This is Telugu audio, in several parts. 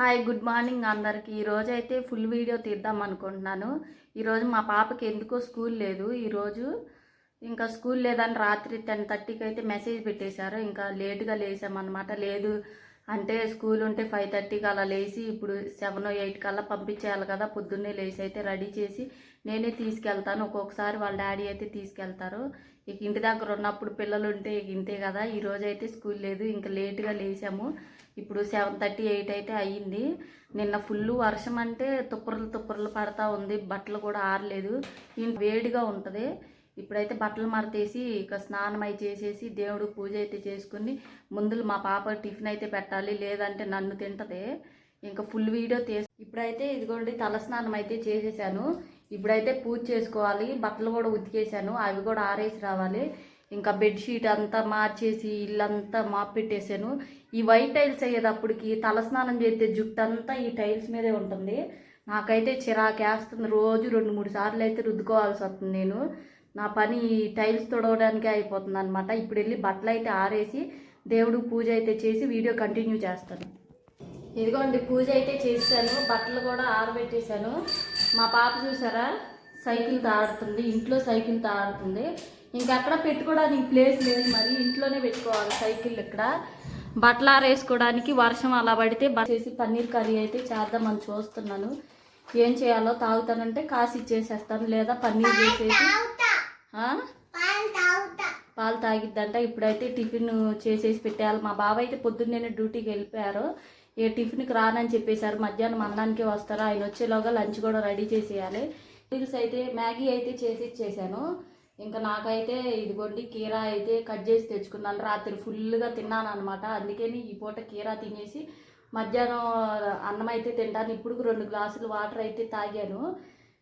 హాయ్ గుడ్ మార్నింగ్ అందరికి. ఈరోజు అయితే ఫుల్ వీడియో తీద్దాం అనుకుంటున్నాను. ఈరోజు మా పాపకి ఎందుకో స్కూల్ లేదు. ఈరోజు ఇంకా స్కూల్ లేదని రాత్రి టెన్ థర్టీకి అయితే మెసేజ్ పెట్టేశారు. ఇంకా లేట్గా లేసామన్నమాట లేదు అంటే స్కూల్ ఉంటే ఫైవ్ థర్టీకి అలా లేచి ఇప్పుడు సెవెన్ ఎయిట్ కల్లా పంపించేయాలి కదా. పొద్దున్నే లేచి అయితే రెడీ చేసి నేనే తీసుకెళ్తాను. ఒక్కొక్కసారి వాళ్ళ డాడీ అయితే తీసుకెళ్తారు. ఇక ఇంటి దగ్గర ఉన్నప్పుడు పిల్లలు ఉంటే ఇక ఇంతే కదా. ఈరోజు అయితే స్కూల్ లేదు. ఇంకా లేట్గా లేసాము ఇప్పుడు సెవెన్ థర్టీ ఎయిట్ అయితే అయ్యింది. నిన్న ఫుల్ వర్షం అంటే తుప్పర్లు తుప్పర్లు పడతా ఉంది. బట్టలు కూడా ఆరలేదు. ఇంటి వేడిగా ఉంటుంది. ఇప్పుడైతే బట్టలు మరతేసి ఇక స్నానం అయి చేసేసి దేవుడు పూజ అయితే చేసుకుని ముందులు మా పాప టిఫిన్ అయితే పెట్టాలి. లేదంటే నన్ను తింటది. ఇంకా ఫుల్ వీడియో తీసి ఇప్పుడైతే ఇదిగోండి తలస్నానం అయితే చేసేసాను. ఇప్పుడైతే పూజ చేసుకోవాలి. బట్టలు కూడా ఉతికేసాను. అవి కూడా ఆరేసి రావాలి. ఇంకా బెడ్షీట్ అంతా మార్చేసి ఇల్లంతా మాప్ పెట్టేశాను ఈ వైట్ టైల్స్ అయ్యేటప్పటికి తలస్నానం చేస్తే జుట్టు అంతా ఈ టైల్స్ మీదే ఉంటుంది. నాకైతే చిరాకేస్తుంది రోజు రెండు మూడు సార్లు అయితే రుద్దుకోవాల్సి వస్తుంది నేను. నా పని ఈ టైల్స్ తొడవడానికే అయిపోతుంది అనమాట ఇప్పుడు వెళ్ళి బట్టలు అయితే ఆరేసి దేవుడు పూజ అయితే చేసి వీడియో కంటిన్యూ చేస్తాను. ఇదిగోండి పూజ అయితే చేశాను. బట్టలు కూడా ఆరబెట్టేశాను. మా పాప చూసారా? సైకిల్ తాడుతుంది. ఇంట్లో సైకిల్ తాడుతుంది. ఆడుతుంది ఇంకెక్కడ పెట్టుకోవడానికి ప్లేస్ లేదు. మరి ఇంట్లోనే పెట్టుకోవాలి సైకిల్ ఇక్కడ. బట్టలు ఆరేసుకోవడానికి వర్షం అలా పడితే చేసి పన్నీర్ కర్రీ అయితే చేద్దామని చూస్తున్నాను. ఏం చేయాలో తాగుతానంటే కాసి ఇచ్చేసేస్తాను లేదా పన్నీర్ చేసేసి? పాలు తాగిద్దంట. ఇప్పుడైతే టిఫిన్ చేసేసి పెట్టేయాలి. మా బాబాయ్ అయితే పొద్దున్నే డ్యూటీకి వెళ్ళిపోయారు. ఏ టిఫిన్కి రానని చెప్పేశారు. మధ్యాహ్నం అన్నానికి వస్తారు? ఆయన వచ్చేలోగా లంచ్ కూడా రెడీ చేసేయాలి. రీల్స్ అయితే మ్యాగీ అయితే చేసి ఇచ్చేసాను ఇంకా నాకైతే ఇదిగోండి కీరా అయితే కట్ చేసి తెచ్చుకున్నాను. రాత్రి ఫుల్గా తిన్నాను అనమాట అందుకని ఈ పూట కీరా తినేసి మధ్యాహ్నం అన్నం అయితే తింటాను. ఇప్పుడు రెండు గ్లాసులు వాటర్ అయితే తాగాను.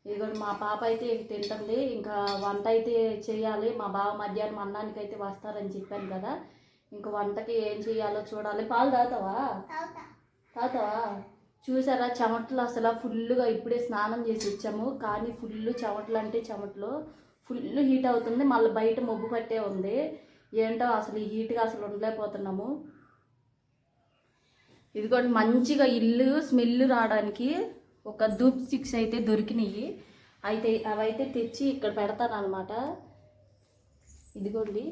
ఇదిగోండి మా పాప అయితే తింటుంది. ఇంకా వంట అయితే చేయాలి. మా బావ మధ్యాహ్నం అన్నానికి అయితే వస్తారని చెప్పాను కదా. ఇంకా వంటకి ఏం చేయాలో చూడాలి. పాలు తాగుతావా? తాగుతావా? చూసారా చెమటలు అసలు ఫుల్గా ఇప్పుడే స్నానం చేసి వచ్చాము. కానీ ఫుల్ చెమటలు అంటే చెమటలు. ఫుల్ హీట్ అవుతుంది మళ్ళీ బయట మొబ్బు పట్టే ఉంది. ఏంటో అసలు ఈ హీట్గా అసలు ఉండలేకపోతున్నాము. ఇదిగోండి మంచిగా ఇల్లు స్మెల్ రావడానికి ఒక ధూప్ స్టిక్స్ అయితే దొరికినాయి. అయితే అవైతే తెచ్చి ఇక్కడ పెడతాను అనమాట ఇదిగోండి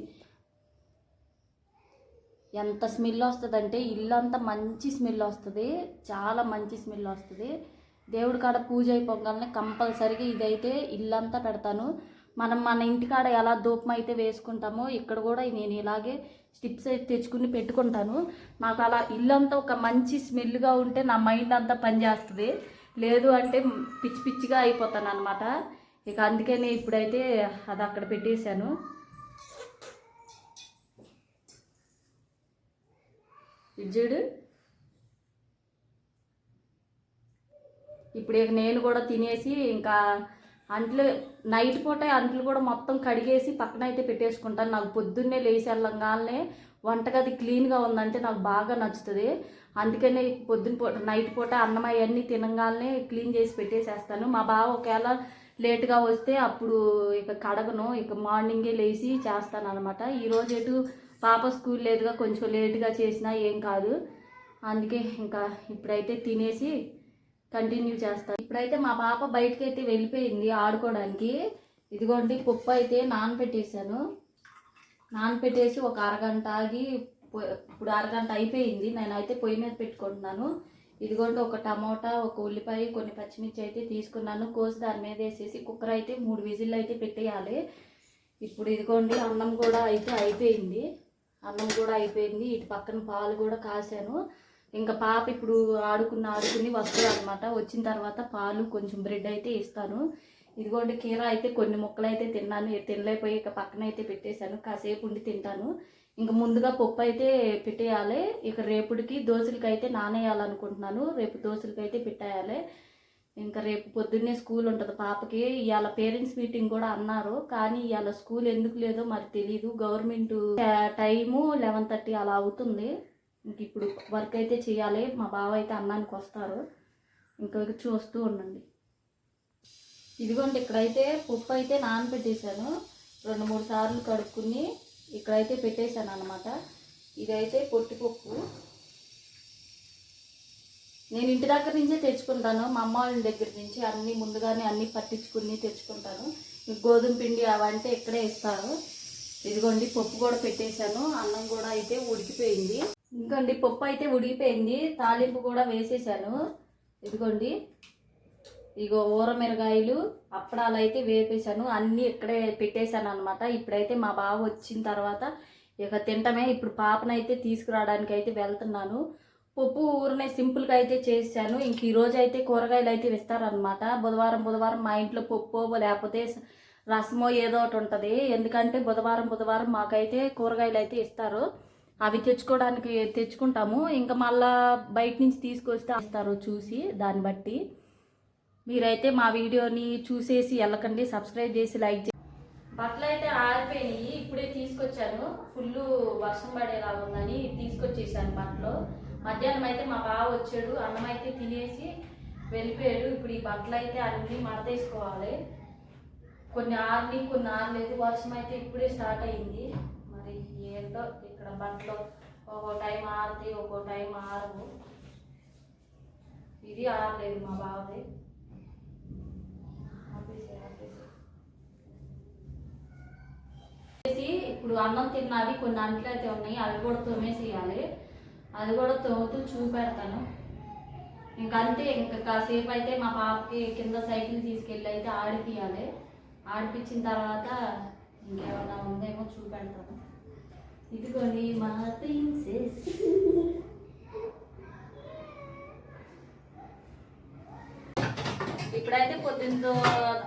ఎంత స్మెల్ వస్తుందంటే ఇల్లు అంతా మంచి స్మెల్ వస్తుంది. చాలా మంచి స్మెల్ వస్తుంది. దేవుడి కాడ పూజ అయిపోగానే కంపల్సరిగా ఇదైతే ఇల్లంతా పెడతాను. మనం మన ఇంటికాడ ఎలా ధూపం అయితే వేసుకుంటామో ఇక్కడ కూడా నేను ఇలాగే స్టిప్స్ అయితే తెచ్చుకుని పెట్టుకుంటాను. నాకు అలా ఇల్లంతా ఒక మంచి స్మెల్గా ఉంటే నా మైండ్ అంతా పనిచేస్తుంది లేదు అంటే పిచ్చి పిచ్చిగా అయిపోతాను అనమాట ఇక అందుకని ఇప్పుడైతే అది అక్కడ పెట్టేశాను. ఇది చూడు. ఇప్పుడు ఇక నేను కూడా తినేసి ఇంకా అంట్లు నైట్ పూట అంట్లు కూడా మొత్తం కడిగేసి పక్కన అయితే పెట్టేసుకుంటాను. నాకు పొద్దున్నే లేచి వెళ్ళంగానే వంటగది క్లీన్గా ఉందంటే నాకు బాగా నచ్చుతుంది. అందుకనే పొద్దున్న పూట నైట్ పూట అన్నం అవన్నీ తినగానే క్లీన్ చేసి పెట్టేసేస్తాను. మా బావ ఒకవేళ లేట్గా వస్తే అప్పుడు ఇక కడగను. ఇక మార్నింగే లేచి చేస్తాను అనమాట ఈరోజు ఎటు పాప స్కూల్ లేదుగా కొంచెం లేట్గా చేసినా ఏం కాదు. అందుకే ఇంకా ఇప్పుడైతే తినేసి కంటిన్యూ చేస్తాను ఇప్పుడైతే మా పాప బయటకి అయితే వెళ్ళిపోయింది ఆడుకోవడానికి ఇదిగోండి పప్పు అయితే నానబెట్టేసాను నానబెట్టేసి ఒక అరగంట ఆగి ఇప్పుడు అరగంట అయిపోయింది. నేనైతే పొయ్యి మీద పెట్టుకుంటున్నాను. ఇదిగోండి ఒక టమోటా ఒక ఉల్లిపాయ కొన్ని పచ్చిమిర్చి అయితే తీసుకున్నాను. కోసి దాని మీద వేసేసి కుక్కర్ అయితే మూడు విజిల్లు అయితే పెట్టేయాలి. ఇప్పుడు ఇదిగోండి అన్నం కూడా అయితే అయిపోయింది. అన్నం కూడా అయిపోయింది. ఇటు పక్కన పాలు కూడా కాసాను. ఇంకా పాప ఇప్పుడు ఆడుకున్న ఆడుకుని వస్తుంది అనమాట వచ్చిన తర్వాత పాలు కొంచెం బ్రెడ్ అయితే ఇస్తాను. ఇదిగోండి కీర అయితే కొన్ని ముక్కలు అయితే తిన్నాను. తినలేకపోయి ఇక పక్కన అయితే పెట్టేశాను. కాసేపు ఉండి తింటాను. ఇంకా ముందుగా పప్పు అయితే పెట్టేయాలి. ఇక రేపుడికి దోశలకి అయితే నానేయాలనుకుంటున్నాను. రేపు దోశలకి అయితే పెట్టేయాలి. ఇంకా రేపు పొద్దున్నే స్కూల్ ఉంటుంది పాపకి. ఇవాళ పేరెంట్స్ మీటింగ్ కూడా అన్నారు. కానీ ఇవాళ స్కూల్ ఎందుకు లేదో మరి తెలియదు గవర్నమెంట్ టైము లెవెన్ థర్టీ అలా అవుతుంది. ఇంక ఇప్పుడు వర్క్ అయితే చేయాలి. మా బావ అయితే అన్నానికి వస్తారు. ఇంకా చూస్తూ ఉండండి. ఇదిగోండి ఇక్కడైతే పప్పు అయితే నానబెట్టేశాను. రెండు మూడు సార్లు కడుక్కుని ఇక్కడైతే పెట్టేశాను అనమాట ఇదైతే పొట్టిపప్పు నేను ఇంటి దగ్గర నుంచే తెచ్చుకుంటాను. మా అమ్మ వాళ్ళ దగ్గర నుంచి అన్ని ముందుగానే అన్నీ పట్టించుకుని తెచ్చుకుంటాను. గోధుమ పిండి అవంటే ఇక్కడే ఇస్తారు. ఇదిగోండి పప్పు కూడా పెట్టేశాను. అన్నం కూడా అయితే ఉడికిపోయింది. ఇంకోండి పప్పు అయితే ఉడికిపోయింది. తాలింపు కూడా వేసేసాను. ఇదిగోండి. ఇగో ఊరమిరగాయలు అప్పడాలు అయితే వేపేశాను. అన్నీ ఇక్కడే పెట్టేశాను అనమాట ఇప్పుడైతే మా బావ వచ్చిన తర్వాత ఇక తింటమే. ఇప్పుడు పాపనైతే తీసుకురావడానికి అయితే వెళ్తున్నాను. పప్పు ఊరనే సింపుల్గా అయితే చేశాను. ఇంక ఈరోజు అయితే కూరగాయలు అయితే ఇస్తారనమాట బుధవారం బుధవారం మా ఇంట్లో పప్పు లేకపోతే రసమో ఏదో ఒకటి ఉంటుంది. ఎందుకంటే బుధవారం బుధవారం మాకైతే కూరగాయలు అయితే ఇస్తారు. అవి తెచ్చుకోవడానికి తెచ్చుకుంటాము. ఇంకా మళ్ళా బయట నుంచి తీసుకొస్తే ఇస్తారు చూసి దాన్ని బట్టి. మీరైతే మా వీడియోని చూసేసి వెళ్ళకండి సబ్స్క్రైబ్ చేసి లైక్ చేసి బట్టలు అయితే ఆరిపోయినాయి ఇప్పుడే తీసుకొచ్చాను. ఫుల్ వర్షం పడేలా ఉందని తీసుకొచ్చేసాను బట్టలు. మధ్యాహ్నం అయితే మా బావ వచ్చాడు అన్నం అయితే తినేసి వెళ్ళిపోయాడు. ఇప్పుడు ఈ బట్టలు అయితే అన్ని మడతేసుకోవాలి. కొన్ని ఆర్ని కొన్ని ఆరలేదు. వర్షం అయితే ఇప్పుడే స్టార్ట్ అయింది. మరి ఏంటో ఇక్కడ బట్టలు ఒక్కో టైం ఆరుతాయి ఒక్కో టైం ఆరవు ఇది ఆరలేదు మా బావది. చేసి ఇప్పుడు అన్నం తిన్నవి కొన్ని అంట్లు అయితే ఉన్నాయి అవి కూడా తోమేసేయాలి. అది కూడా తోముతూ చూపెడతాను. ఇంకా అంతే ఇంకా కాసేపు అయితే మా పాపకి కింద సైకిల్ తీసుకెళ్ళి అయితే ఆడిపియాలి. ఆడిపించిన తర్వాత ఇంకేమన్నా ఏమో చూపెడతాను. ఇదిగోండి మా ప్రిన్సెస్. ఇప్పుడైతే పొద్దున్న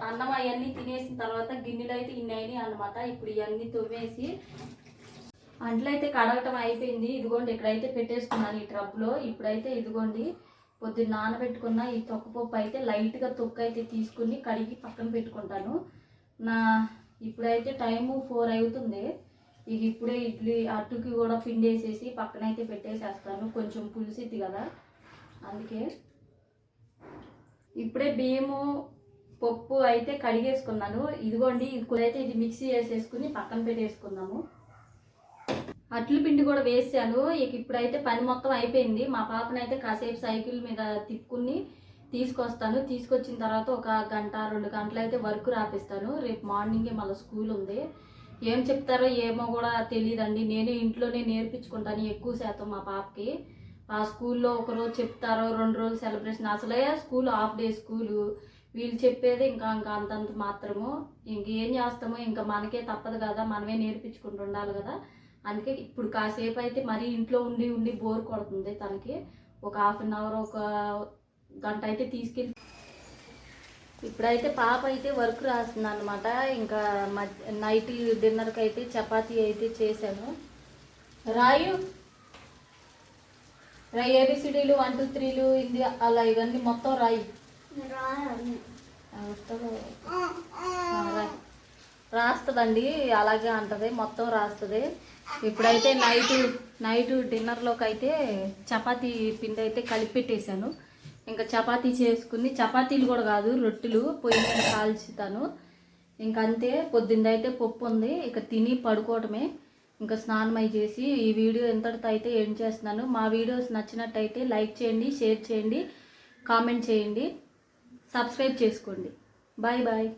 అన్నం అవన్నీ తినేసిన తర్వాత గిన్నెలు అయితే ఇన్ని అయినాయి అనమాట ఇప్పుడు ఇవన్నీ తొవ్వేసి అంట్లో అయితే కడగటం అయిపోయింది. ఇదిగోండి ఇక్కడైతే పెట్టేసుకున్నాను ఈ ట్రబ్లో ఇప్పుడైతే ఇదిగోండి పొద్దున్న నానబెట్టుకున్న ఈ తొక్కపప్పు అయితే లైట్గా తొక్క అయితే తీసుకుని కడిగి పక్కన పెట్టుకుంటాను. నా ఇప్పుడైతే టైము ఫోర్ అవుతుంది. ఇక ఇప్పుడే ఇడ్లీ అట్టుకి కూడా పిండేసేసి పక్కనైతే పెట్టేసేస్తాను. కొంచెం పులిసిద్ది కదా. అందుకే ఇప్పుడే బియ్యము పప్పు అయితే కడిగేసుకున్నాను. ఇదిగోండి ఇప్పుడైతే ఇది మిక్సీ వేసేసుకుని పక్కన పెట్టేసుకుందాము. అట్లు పిండి కూడా వేసాను. ఇక ఇప్పుడైతే పని మొత్తం అయిపోయింది. మా పాపనైతే కాసేపు సైకిల్ మీద తిప్పుకుని తీసుకొస్తాను. తీసుకొచ్చిన తర్వాత ఒక గంట రెండు గంటలు అయితే వర్క్ రాపిస్తాను. రేపు మార్నింగే మళ్ళీ స్కూల్ ఉంది. ఏం చెప్తారో ఏమో కూడా తెలియదండి నేనే ఇంట్లోనే నేర్పించుకుంటాను ఎక్కువ శాతం మా పాపకి. ఆ స్కూల్లో ఒక రోజు చెప్తారో రెండు రోజులు సెలబ్రేషన్. అసలే స్కూల్ హాఫ్ డే స్కూలు. వీళ్ళు చెప్పేది ఇంకా ఇంకా అంతంత మాత్రము. ఇంకేం చేస్తామో ఇంకా మనకే తప్పదు కదా. మనమే నేర్పించుకుంటూ ఉండాలి కదా. అందుకే ఇప్పుడు కాసేపు అయితే మరీ ఇంట్లో ఉండి ఉండి బోర్ కొడుతుంది తనకి. ఒక హాఫ్ అన్ అవర్ ఒక గంట అయితే తీసుకెళ్ళి ఇప్పుడైతే పాప అయితే వర్క్ రాస్తుంది అనమాట ఇంకా నైట్ డిన్నర్కి అయితే చపాతీ అయితే చేశాను. రాయు? రాయి ఏబిసిడీలు వన్ టూ త్రీలు ఇది అలా ఇవన్నీ మొత్తం రాయి. రాస్తుందండి. అలాగే అంటది. మొత్తం రాస్తుంది. ఇప్పుడైతే నైట్ నైట్ డిన్నర్లోకి అయితే చపాతీ పిండి అయితే కలిపి పెట్టేశాను ఇంకా చపాతీ చేసుకుని చపాతీలు కూడా కాదు రొట్టెలు పొయ్యి మీద కాల్చుతాను. ఇంకా అంతే పొద్దున్నైతే పప్పు ఉంది. ఇక తిని పడుకోవటమే. ఇంకా స్నానం అయి చేసి ఈ వీడియో ఎంతటితో అయితే ఏం చేస్తున్నాను మా వీడియోస్ నచ్చినట్టయితే లైక్ చేయండి షేర్ చేయండి కామెంట్ చేయండి. సబ్స్క్రైబ్ చేసుకోండి. Bye bye.